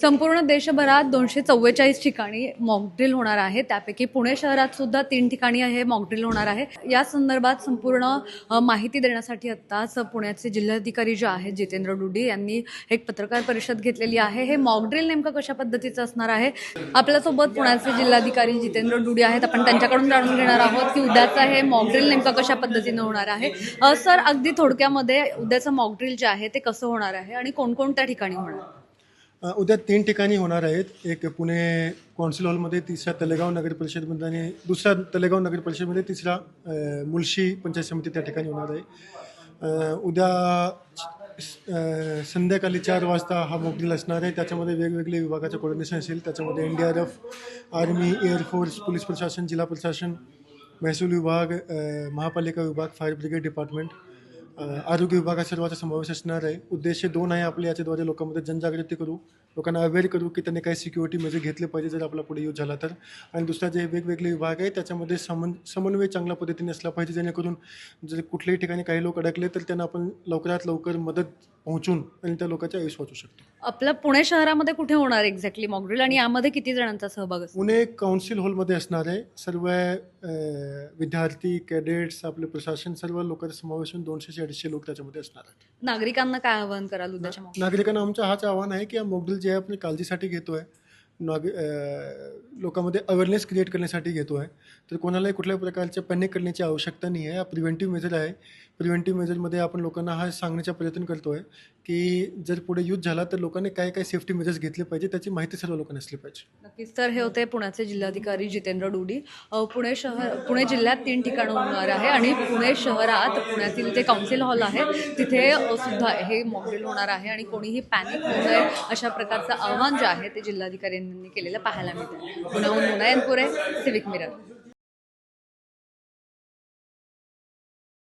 संपूर्ण देशभरात दोनशे चव्वेचाळीस ठिकाणी मॉकड्रिल होणार आहे. त्यापैकी पुणे शहरात सुद्धा तीन ठिकाणी हे मॉकड्रिल होणार आहे. या संदर्भात संपूर्ण माहिती देण्यासाठी आत्ताच पुण्याचे जिल्हाधिकारी जे आहेत जितेंद्र डुडी यांनी एक पत्रकार परिषद घेतलेली आहे. हे मॉकड्रिल नेमकं कशा पद्धतीचं असणार आहे? आपल्यासोबत पुण्याचे जिल्हाधिकारी जितेंद्र डुडी आहेत. आपण त्यांच्याकडून जाणून घेणार आहोत की उद्याचं हे मॉकड्रिल नेमकं कशा पद्धतीनं होणार आहे. सर अगदी थोडक्यामध्ये उद्याचं मॉकड्रिल जे आहे ते कसं होणार आहे आणि कोणकोणत्या ठिकाणी होणार? उद्या तीन ठिकाणी होणार आहेत. एक पुणे कौन्सिल हॉलमध्ये तिसरा तलेगाव नगर परिषदमध्ये आणि दुसरा तलेगाव नगर परिषदमध्ये तिसरा मुलशी मुळशी पंचायत समिती त्या ठिकाणी होणार आहे. उद्या संध्याकाळी चार वाजता हा मोकडील असणार आहे. त्याच्यामध्ये वेगवेगळे विभागाचं कोऑर्डिनेशन असेल. त्याच्यामध्ये N D R F army air force police प्रशासन जिल्हा प्रशासन महसूल विभाग महापालिका विभाग फायर ब्रिगेड डिपार्टमेंट आरोग्य विभागाच्या सर्वाचा समावेश असणार आहे. उद्देश दोन आहे आपले याच्याद्वारे लोकांमध्ये जनजागृती करू. लोकांना अवेअर करू की त्यांनी काय सिक्युरिटी मेजर घेतले पाहिजे जर आपला पुढे यूज झाला तर. आणि दुसरा जे वेगवेगळे विभाग आहे त्याच्यामध्ये समन समन्वय चांगल्या पद्धतीने असला पाहिजे जेणेकरून जर कुठल्याही ठिकाणी काही लोक अडकले तर त्यांना आपण लवकरात लवकर मदत पोहोचून आणि त्या लोकांचे आयुष्य वाचू शकतो. आपलं पुणे शहरामध्ये कुठे होणार एक्झॅक्टली मॉकड्रिल? आणि यामध्ये किती जणांचा सहभाग पुणे काउन्सिल हॉलमध्ये असणार आहे. सर्व विद्यार्थी कॅडेट्स आपले प्रशासन सर्व लोकांचा समावेश होऊन दोनशे अडीचशे लोक त्याच्यामध्ये असणार आहेत. नागरिकांना काय आवाहन कराल नागरिकांना आमचं हाच आव्हान आहे की मोकडिल जे आहे आपण काळजीसाठी घेतो आहे नॉग लोकांमध्ये अवेअरनेस क्रिएट करण्यासाठी घेतो आहे. तर कोणालाही कुठल्याही प्रकारचे पॅनिक करण्याची आवश्यकता नाही आहे. हा प्रिव्हेंटिव्ह मेजर आहे. प्रिव्हेंटिव्ह मेजरमध्ये आपण लोकांना हा सांगण्याचा प्रयत्न करतो आहे की जर पुढे युद्ध झाला तर लोकांनी काय काय सेफ्टी मेजर्स घेतले पाहिजे त्याची माहिती सर्व लोकांना असली पाहिजे. नक्कीच. तर हे होते पुण्याचे जिल्हाधिकारी जितेंद्र डुडी. पुणे शहर पुणे जिल्ह्यात तीन ठिकाणं होणार आहे आणि पुणे शहरात पुण्यातील जे काउन्सिल हॉल आहे तिथे सुद्धा हे मॉडेल होणार आहे आणि कोणीही पॅनिक होऊ नये अशा प्रकारचं आव्हान जे आहे ते जिल्हाधिकाऱ्यांनी केलेलं पाहायला मिळतं. पुण्याहून आहे सिविक मिरर